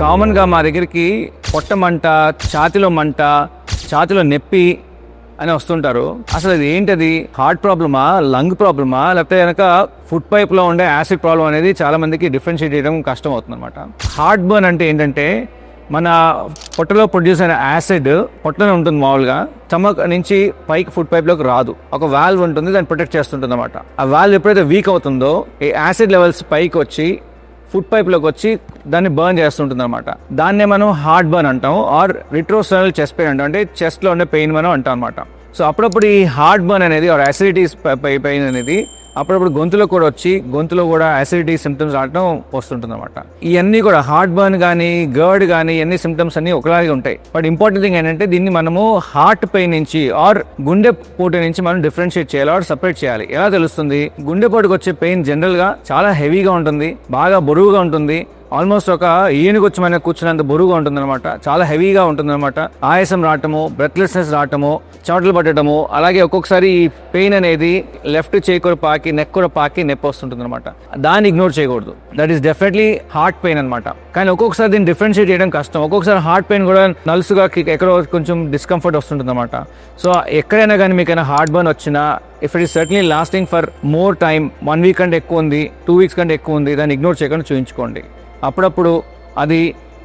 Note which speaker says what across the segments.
Speaker 1: కామన్గా మా దగ్గరికి పొట్ట మంట ఛాతిలో మంట ఛాతిలో నొప్పి అని వస్తుంటారు. అసలు అది ఏంటది? హార్ట్ ప్రాబ్లమా? లంగ్ ప్రాబ్లమా? లేకపోతే కనుక ఫుడ్ పైప్లో ఉండే యాసిడ్ ప్రాబ్లం అనేది చాలామందికి డిఫరెన్షియేట్ చేయడం కష్టం అవుతుంది అనమాట హార్ట్ బర్న్ అంటే ఏంటంటే మన పొట్టలో ప్రొడ్యూస్ అయిన యాసిడ్ పొట్టలో ఉంటుంది మామూలుగా. స్టమక్ నుంచి పైకి ఫుడ్ పైప్లోకి రాదు. ఒక వాల్వ్ ఉంటుంది దాన్ని ప్రొటెక్ట్ చేస్తుంటుంది అనమాట ఆ వాల్వ్ ఎప్పుడైతే వీక్ అవుతుందో ఈ యాసిడ్ లెవెల్స్ పైకి వచ్చి ఫుడ్ పైప్లోకి వచ్చి దాన్ని బర్న్ చేస్తుంటుంది అనమాట దాన్నే మనం హార్ట్ బర్న్ అంటాం ఆర్ రిట్రోసనల్ చెస్ట్ పెయిన్ అంటాం. అంటే చెస్ట్లో ఉండే పెయిన్ మనం అంటాం అనమాట సో అప్పుడప్పుడు ఈ హార్ట్ బర్న్ అనేది ఆర్ అసిడిటీస్ పెయిన్ అనేది అప్పుడప్పుడు గొంతులో కూడా వచ్చి గొంతులో కూడా యాసిడిటీ సిమ్టమ్స్ రావడం వస్తుంటుంది అనమాట ఇవన్నీ కూడా హార్ట్ బర్న్ కానీ గర్డ్ కానీ ఇవన్నీ సిమ్టమ్స్ అన్ని ఒకలాగే ఉంటాయి. బట్ ఇంపార్టెంట్ థింగ్ ఏంటంటే దీన్ని మనము హార్ట్ పెయిన్ నుంచి ఆర్ గుండె పోటు నుంచి మనం డిఫరెన్షియేట్ చేయాలి ఆర్ సపరేట్ చేయాలి. ఎలా తెలుస్తుంది? గుండెపోటుకు వచ్చే పెయిన్ జనరల్గా చాలా హెవీగా ఉంటుంది బాగా బరువుగా ఉంటుంది ఆల్మోస్ట్ ఒక ఏనుగు మన కూర్చున్నంత బరువుగా ఉంటుందన్నమాట. చాలా హెవీగా ఉంటుందన్నమాట. ఆయాసం రావటము బ్రెత్లెస్నెస్ రావటము చోటలు పట్టడము అలాగే ఒక్కొక్కసారి ఈ పెయిన్ అనేది లెఫ్ట్ చేయి కూడా పాకి నెక్ కూడా పాకి నొప్పి వస్తుంటుంది అనమాట దాన్ని ఇగ్నోర్ చేయకూడదు. That is definitely heart pain అనమాట కానీ ఒక్కొక్కసారి దీన్ని డిఫరెన్షియేట్ చేయడం కష్టం. ఒక్కొక్కసారి హార్ట్ పెయిన్ కూడా నలుసుగా ఎక్కడో కొంచెం డిస్కంఫర్ట్ వస్తుంటుంది అనమాట సో ఎక్కడైనా కానీ మీకైనా హార్ట్ బర్న్ వచ్చినా if it is certainly lasting for more time one week కంటే ఎక్కువ ఉంది టూ వీక్స్ కంటే ఎక్కువ ఉంది దాన్ని ఇగ్నోర్ చేయకుండా చూపించుకోండి అప్పుడప్పుడు అది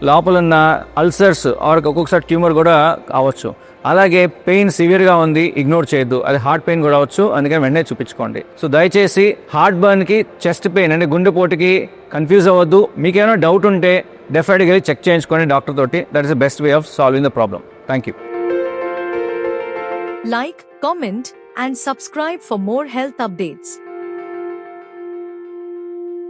Speaker 1: లోపల ఉన్న అల్సర్స్ ఆర్ ఒక్కొక్కసారి ట్యూమర్ కూడా కావచ్చు. అలాగే పెయిన్ సివియర్గా ఉంది ఇగ్నోర్ చేయొద్దు. అది హార్ట్ పెయిన్ కూడా అవచ్చు అందుకని వెంటనే చూపించుకోండి. సో దయచేసి హార్ట్ బర్న్కి చెస్ట్ పెయిన్ అంటే గుండెపోటుకి కన్ఫ్యూజ్ అవ్వద్దు. మీకు ఏమైనా డౌట్ ఉంటే డెఫినెట్గా వెళ్ళి చెక్ చేయించుకోండి డాక్టర్ తోటి. That is the best way of solving the problem thank you
Speaker 2: like comment and subscribe for more health updates